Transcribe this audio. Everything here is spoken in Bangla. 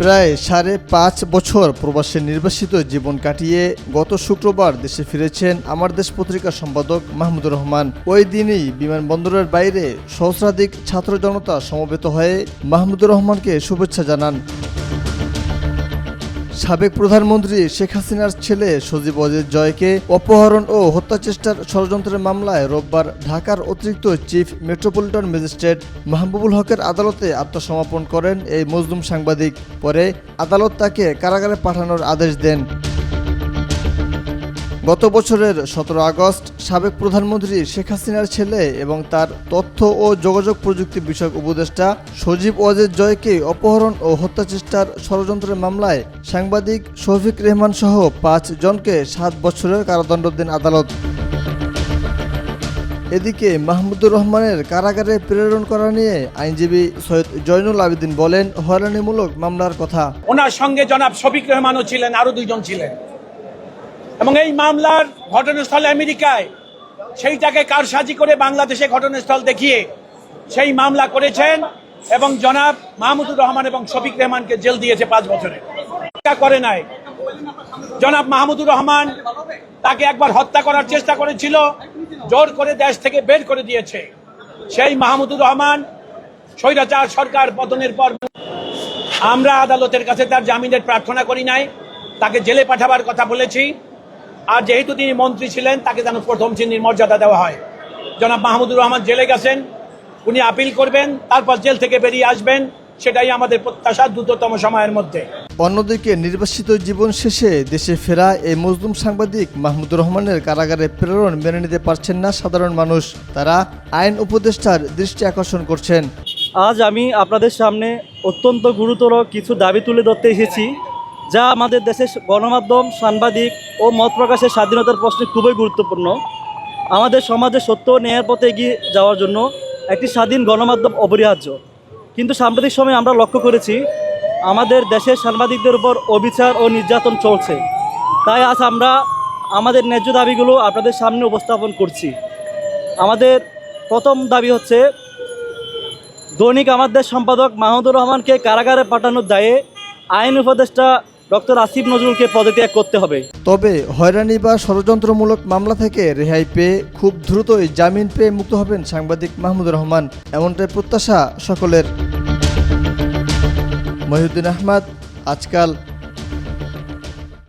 প্রায় সাড়ে পাঁচ বছর প্রবাসে নির্বাসিত জীবন কাটিয়ে গত শুক্রবার দেশে ফিরেছেন আমার দেশ পত্রিকার সম্পাদক মাহমুদুর রহমান। ওই দিনই বিমানবন্দরের বাইরে সহস্রাধিক ছাত্র জনতা সমবেত হয়ে মাহমুদুর রহমানকে শুভেচ্ছা জানান। সাবেক প্রধানমন্ত্রী শেখ হাসিনার ছেলে সজীব অজিত জয়কে অপহরণ ও হত্যাচেষ্টার ষড়যন্ত্রের মামলায় রোববার ঢাকার অতিরিক্ত চিফ মেট্রোপলিটন ম্যাজিস্ট্রেট মাহবুবুল হকের আদালতে আত্মসমর্পণ করেন এই মজলুম সাংবাদিক। পরে আদালত তাকে কারাগারে পাঠানোর আদেশ দেন। গত বছরের সতেরো আগস্ট, সাবেক প্রধানমন্ত্রী শেখ হাসিনার ছেলে এবং তার তথ্য ও যোগাযোগ প্রযুক্তি বিষয়ক উপদেষ্টা সজীব ওয়াজেদ জয়কে অপহরণ ও হত্যাচেষ্টার ষড়যন্ত্রের মামলায় সাংবাদিক শফিক রেহমান সহ পাঁচ জনকে সাত বছরের কারাদণ্ড দেন আদালত। এদিকে মাহমুদুর রহমানের কারাগারে প্রেরণ করা নিয়ে আইনজীবী সৈয়দ জয়নুল আবেদিন বলেন, হয়রানিমূলক মামলার কথা। ওনার সঙ্গে জনাব শফিক রহমানও ছিলেন আরও দুইজন ছিলেন। এবং এই মামলার ঘটনাস্থল আমেরিকায়, সেইটাকে কারসাজি করে বাংলাদেশে ঘটনাস্থল দেখিয়ে সেই মামলা করেছেন এবং জনাব মাহমুদুর রহমান এবং শফিক রহমানকে জেল দিয়েছে পাঁচ বছরে। করে নাই। জনাব মাহমুদুর রহমান তাকে একবার হত্যা করার চেষ্টা করেছিল, জোর করে দেশ থেকে বের করে দিয়েছে। সেই মাহমুদুর রহমান স্বৈরাচার সরকার পতনের পর আমরা আদালতের কাছে তার জামিনের প্রার্থনা করি নাই, তাকে জেলে পাঠাবার কথা বলেছি। আর যেহেতু তিনি মন্ত্রী ছিলেন তাকে যেন প্রথম শ্রেণির মর্যাদা দেওয়া হয়। জনাব মাহমুদুর রহমান জেলে গেছেন উনি আপিল করবেন তারপর জেল থেকে বেরিয়ে আসবেন সেটাই আমাদের প্রত্যাশা দ্রুততম সময়ের মধ্যে। অন্যদিকে নির্বাসিত জীবন শেষে দেশে ফেরা এই মজলুম সাংবাদিক মাহমুদুর রহমানের কারাগারে প্রেরণ মেনে নিতে পারছেন না সাধারণ মানুষ। তারা আইন উপদেষ্টার দৃষ্টি আকর্ষণ করছেন। আজ আমি আপনাদের সামনে অত্যন্ত গুরুতর কিছু দাবি তুলে ধরতে এসেছি। যা আমাদের দেশের গণমাধ্যম, সাংবাদিক ও মত প্রকাশের স্বাধীনতার প্রশ্নে খুবই গুরুত্বপূর্ণ। আমাদের সমাজে সত্য ন্যায়ের পথে এগিয়ে যাওয়ার জন্য একটি স্বাধীন গণমাধ্যম অপরিহার্য। কিন্তু সাম্প্রতিক সময়ে আমরা লক্ষ্য করেছি, আমাদের দেশের সাংবাদিকদের উপর অবিচার ও নির্যাতন চলছে। তাই আজ আমরা আমাদের ন্যায্য দাবিগুলো আপনাদের সামনে উপস্থাপন করছি। আমাদের প্রথম দাবি হচ্ছে, দৈনিক আমাদের সম্পাদক মাহমুদুর রহমানকে কারাগারে পাঠানোর দায়ে আইন উপদেষ্টা ডক্টর আসিফ নজরুলকে পদত্যাগ করতে হবে। তবে হয়রানি বা ষড়যন্ত্রমূলক মামলা থেকে রেহাই পেয়ে খুব দ্রুতই জামিন পেয়ে মুক্ত হবেন সাংবাদিক মাহমুদুর রহমান। এমনটাই প্রত্যাশা সকলের। মহিউদ্দিন আহমদ, আজকাল